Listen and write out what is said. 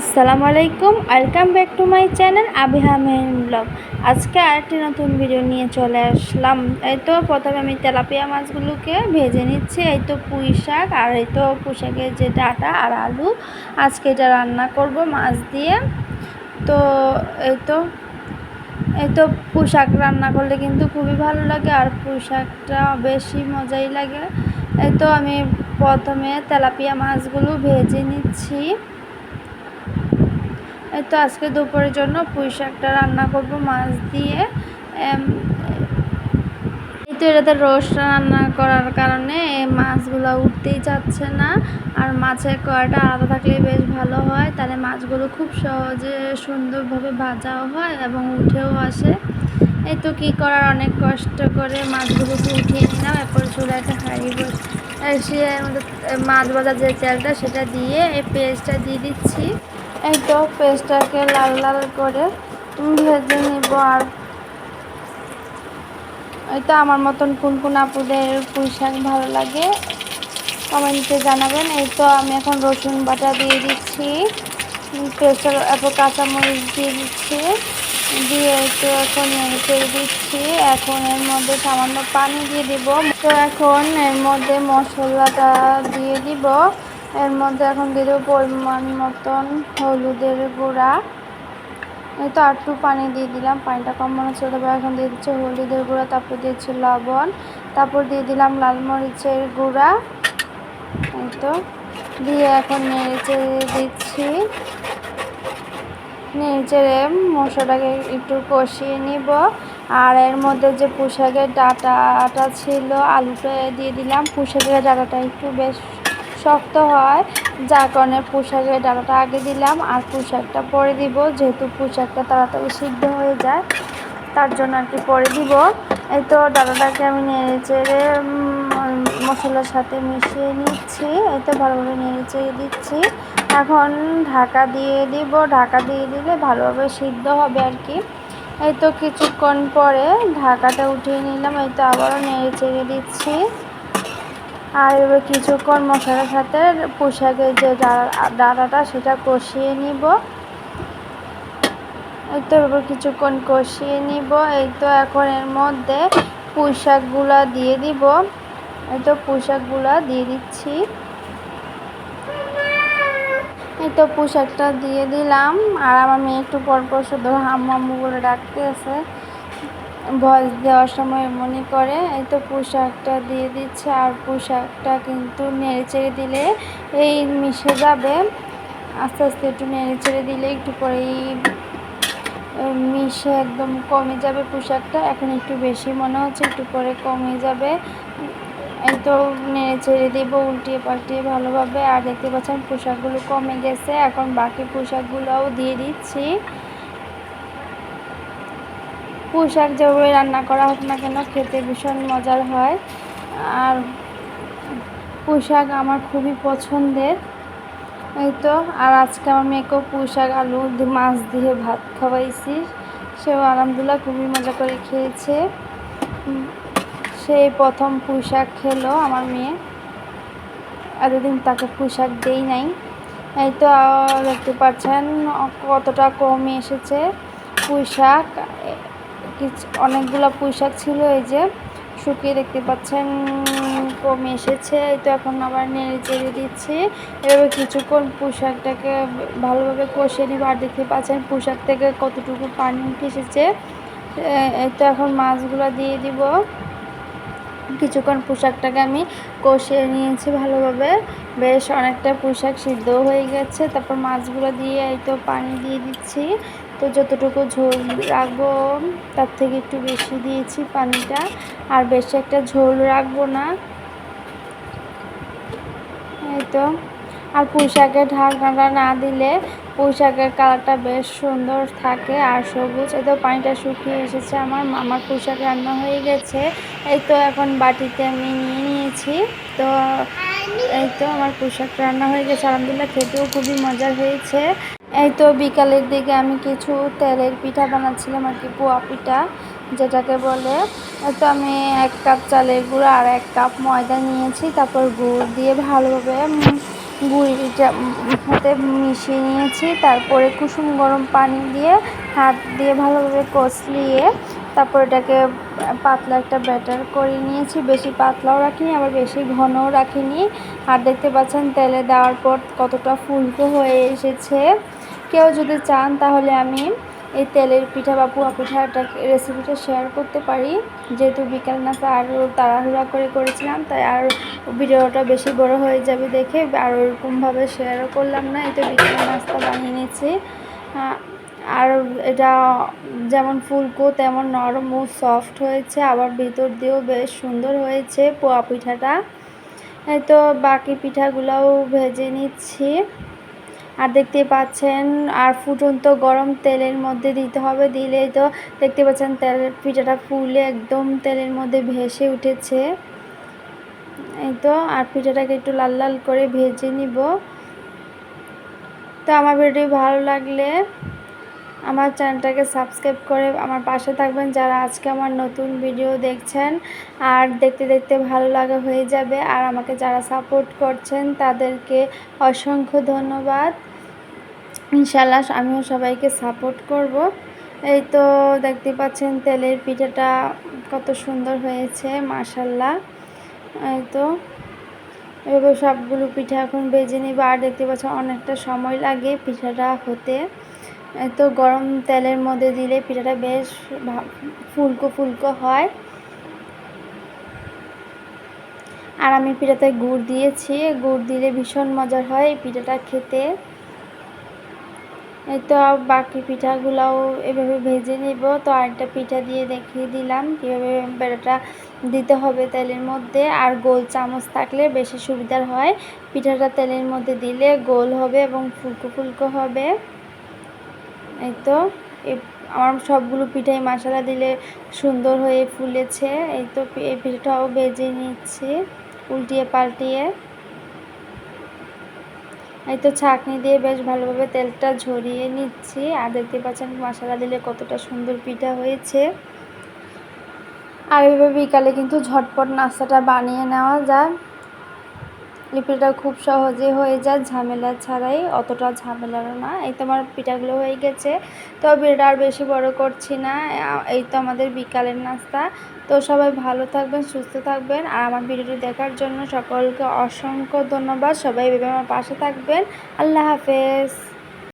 আসসালামু আলাইকুম, welcome back to my channel Abiha Mehan blog. আজকে আরেকটি নতুন ভিডিও নিয়ে চলে আসলাম। এই তো প্রথমে আমি তেলাপিয়া মাছগুলোকে ভেজে নিচ্ছি। এই তো পুঁই শাক আর এই তো পুঁই শাকের যে ডাটা আর আলু, আজকে এটা রান্না করব মাছ দিয়ে। তো এই তো এই তো পুঁই শাক রান্না করলে কিন্তু খুবই ভালো লাগে আর পুঁই শাকটা বেশি মজাই লাগে। এই তো আমি প্রথমে তেলাপিয়া মাছগুলো ভেজে নিচ্ছি। তো আজকে দুপুরের জন্য পুঁই শাকটা রান্না করব, মাছ দিয়ে। তো এটাতে রোস্ট রান্না করার কারণে মাছগুলো উঠতেই যাচ্ছে না, আর মাছের কড়াটা আলাদা থাকলে বেশ ভালো হয়। তাহলে মাছগুলো খুব সহজে সুন্দরভাবে ভাজাও হয় এবং উঠেও আসে। এই তো কী করার, অনেক কষ্ট করে মাছগুলোকে উঠিয়ে নিলাম, এরপর চুলে একটা হাঁড়ি বসে মাছ ভাজার যে তেলটা সেটা দিয়ে এই পেস্টটা দিয়ে দিচ্ছি। এই তো পেস্টটাকে লাল লাল করে ভেজে নিব আর তো আমার মতন কোন কোন আপুদের পুঁই শাক ভালো লাগে। কমেন্টে জানাবেন। এই তো আমি এখন রসুন বাটা দিয়ে দিচ্ছি। পেস্টের এত কাঁচামরিচ দিয়ে দিচ্ছি। দিয়ে একটু এখন নেড়ে দিচ্ছি। এখন এর মধ্যে সামান্য পানি দিয়ে দিব। তো এখন এর মধ্যে মশলাটা দিয়ে দিব। এর মধ্যে এখন দিয়ে পরিমাণ মতন হলুদের গুঁড়া। এই তো একটু পানি দিয়ে দিলাম, পানিটা কম মনে হচ্ছে তারপর এখন দিয়ে দিচ্ছে হলুদের গুঁড়া, তারপর দিয়েছি লবণ, তারপর দিয়ে দিলাম লাল মরিচের গুঁড়া। এই তো, দিয়ে এখন নেড়ে দিচ্ছি। নেড়ে মশলাটাকে একটু কষিয়ে নিব। আর এর মধ্যে যে পোশাকের ডাটাটা ছিল, আলুটা দিয়ে দিলাম। পোশাকের ডাটাটা একটু বেশ শক্ত হয়, যার কারণে পোশাকের ডালাটা আগে দিলাম আর পোশাকটা পরে দিব। যেহেতু পোশাকটা তাড়াতাড়ি সিদ্ধ হয়ে যায়, তার জন্য আর কি পরে দিব। এই তো ডালাটাকে আমি নেড়ে চেড়ে মশলার সাথে মিশিয়ে নিচ্ছি। এই তো ভালোভাবে নেড়ে চেড়ে দিচ্ছি। এখন ঢাকা দিয়ে দিব। ঢাকা দিয়ে দিলে ভালোভাবে সিদ্ধ হবে আর কি। এই তো কিছুক্ষণ পরে ঢাকাটা উঠিয়ে নিলাম। এই তো আবারও নেড়ে চেড়ে দিচ্ছি। আর এবার কিছুক্ষণ মশলার সাথে পোশাকের যে ডাটাটা সেটা কষিয়ে নিব। এই তো এবার কিছুক্ষণ কষিয়ে নিব। এই তো এখন এর মধ্যে পোশাকগুলো দিয়ে দিব। এই তো পোশাকগুলো দিয়ে দিচ্ছি। এই তো পোশাকটা দিয়ে দিলাম। আর আমার মেয়ে একটু পরপর শুধু হাম্মাম্মু বলে ডাকতে আছে ভয়েস দেওয়ার সময় মনে করে, এই তো পোশাকটা দিয়ে দিচ্ছে আর পোশাকটা কিন্তু নেড়ে চেড়ে দিলে এই মিশে যাবে। আস্তে আস্তে একটু নেড়ে চেড়ে দিলে একটু পরেই মিশে একদম কমে যাবে পোশাকটা। এখন একটু বেশি মনে হচ্ছে, একটু পরে কমে যাবে। এই তো নেড়ে ছেড়ে দেবো, উল্টিয়ে পাল্টিয়ে ভালোভাবে। আর দেখতে পাচ্ছেন পোশাকগুলো কমে গেছে। এখন বাকি পোশাকগুলোও দিয়ে দিচ্ছি। পোশাক যেভাবে রান্না করা হোক না কেন, খেতে ভীষণ মজার হয়। আর পোশাক আমার খুবই পছন্দের। এই তো, আর আজকে আমার মেয়েকেও পোশাক আলু, মাছ দিয়ে ভাত খাওয়াইছি। সেও আলহামদুলিল্লাহ খুবই মজা করে খেয়েছে। সেই প্রথম পোশাক খেলো আমার মেয়ে। এতদিন তাকে পোশাক দেই নাই। এই তো দেখতে পাচ্ছেন কতটা কমে এসেছে পোশাক কিছু অনেকগুলো পোশাক ছিল, এই যে শুকিয়ে দেখতে পাচ্ছেন, কমে এসেছে এই তো এখন আবার নেড়ে চেড়ে দিচ্ছি। এভাবে কিছুক্ষণ পোশাকটাকে ভালোভাবে কষিয়ে নিব, আর দেখতে পাচ্ছেন পোশাক থেকে কতটুকু পানি উঠে এসেছে। তো এখন মাছগুলো দিয়ে দিব। কিছুক্ষণ পোশাকটাকে আমি কষিয়ে নিয়েছি ভালোভাবে। বেশ, অনেকটা পোশাক সিদ্ধ হয়ে গেছে, তারপর মাছগুলো দিয়ে এই তো পানি দিয়ে দিচ্ছি। তো যতটুকু ঝোল রাখব, তার থেকে একটু বেশি দিয়েছি পানিটা। আর বেশি একটা ঝোল রাখব না। এই তো। আর পুঁইশাকের ঢাকনাটা না দিলে পুঁইশাকের কালারটা বেশ সুন্দর থাকে আর সবুজ। এই তো পানিটা শুকিয়ে এসেছে আমার। আমার পুঁইশাক রান্না হয়ে গেছে। এই তো এখন বাটিতে আমি নিয়ে নিয়েছি। তো এই তো আমার পোশাক রান্না হয়ে গেছে। আলহামদুলিল্লাহ, খেতেও খুবই মজার হয়েছে। এই তো বিকালের দিকে আমি কিছু তেলের পিঠা বানাচ্ছিলাম আর কি, পোয়া পিঠা যেটাকে বলে। তো আমি এক কাপ চালের গুঁড়ো আর এক কাপ ময়দা নিয়েছি, তারপর গুড় দিয়ে ভালোভাবে গুঁড়িটা হাতে মিশিয়ে নিয়েছি, তারপরে কুসুম গরম পানি দিয়ে হাত দিয়ে ভালোভাবে কষলিয়ে তারপর এটাকে পাতলা একটা ব্যাটার করে নিয়েছি। বেশি পাতলাও রাখিনি, আবার বেশি ঘনও রাখিনি। আর দেখতে পাচ্ছেন তেলে দেওয়ার পর কতটা ফুলকো হয়ে এসেছে। কেউ যদি চান, তাহলে আমি এই তেলের পিঠা বা পুয়া পিঠাটা রেসিপিটা শেয়ার করতে পারি। যেহেতু বিকাল নাস্তা আরও তাড়াহুড়া করে করেছিলাম, তাই আর ভিডিওটা বেশি বড় হয়ে যাবে দেখে আর ওরকমভাবে শেয়ারও করলাম না। এটা বিকাল নাস্তা বানিয়ে নিয়েছি। আর এটা যেমন ফুলকো, তেমন নরম ও সফট হয়েছে। আবার ভিতর দিয়েও বেশ সুন্দর হয়েছে পোয়া পিঠাটা। তো বাকি পিঠাগুলোও ভেজে নিচ্ছি। আর দেখতে পাচ্ছেন, আর ফুটন্ত গরম তেলের মধ্যে দিতে হবে, দিলেই তো দেখতে পাচ্ছেন তেলের পিঠাটা ফুলে একদম তেলের মধ্যে ভেসে উঠেছে। এই তো, আর পিঠাটাকে একটু লাল লাল করে ভেজে নিব। তো আমার ভিডিও ভালো লাগলে আমার চ্যানেলটাকে সাবস্ক্রাইব করে আমার পাশে থাকবেন যারা আজকে আমার নতুন ভিডিও দেখছেন। আর দেখতে দেখতে ভালো লাগা হয়ে যাবে। আর আমাকে যারা সাপোর্ট করছেন, তাদেরকে অসংখ্য ধন্যবাদ। ইনশাল্লাহ আমিও সবাইকে সাপোর্ট করব। এই তো দেখতে পাচ্ছেন তেলের পিঠাটা কত সুন্দর হয়েছে মাশাল্লাহ এই তো এভাবে সবগুলো পিঠা এখন বেজে নিব। আর দেখতে পাচ্ছেন অনেকটা সময় লাগে পিঠাটা হতে। তো গরম তেলের মধ্যে দিলে পিঠাটা বেশ ফুলকো ফুলকো হয়। আর আমি পিঠাতে গুড় দিয়েছি, গুড় দিলে ভীষণ মজার হয় এই পিঠাটা খেতে। তো বাকি পিঠাগুলোও এভাবে ভেজে নেব। তো আরেকটা পিঠা দিয়ে দেখিয়ে দিলাম কীভাবে বেড়াটা দিতে হবে তেলের মধ্যে। আর গোল চামচ থাকলে বেশি সুবিধার হয়। পিঠাটা তেলের মধ্যে দিলে গোল হবে এবং ফুলকো ফুলকো হবে। এই তো আমার সবগুলো পিঠাই মশলা দিলে সুন্দর হয়ে ফুলেছে। এই তো এই পিঠাটাও ভেজে নিচ্ছি, উল্টিয়ে পাল্টিয়ে। এই তো ছাঁকনি দিয়ে বেশ ভালোভাবে তেলটা ঝরিয়ে নিচ্ছি। আর দেখতে পাচ্ছেন মশলা দিলে কতটা সুন্দর পিঠা হয়েছে। আর এইভাবে বিকালে কিন্তু ঝটপট নাস্তাটা বানিয়ে নেওয়া যায়। লিপিটা খুব সহজে হয়ে যায়, ঝামেলা ছাড়াই। অতটা ঝামেলারও না, এই তো আমার পিঠাগুলো হয়ে গেছে। তো ভিডিওটা আর বেশি বড় করছি না, এই তো আমাদের বিকালের নাস্তা। তো সবাই ভালো থাকবেন, সুস্থ থাকবেন। আর আমার ভিডিওটি দেখার জন্য সকলকে অসংখ্য ধন্যবাদ। সবাই এভাবে আমার পাশে থাকবেন। আল্লাহ হাফেজ।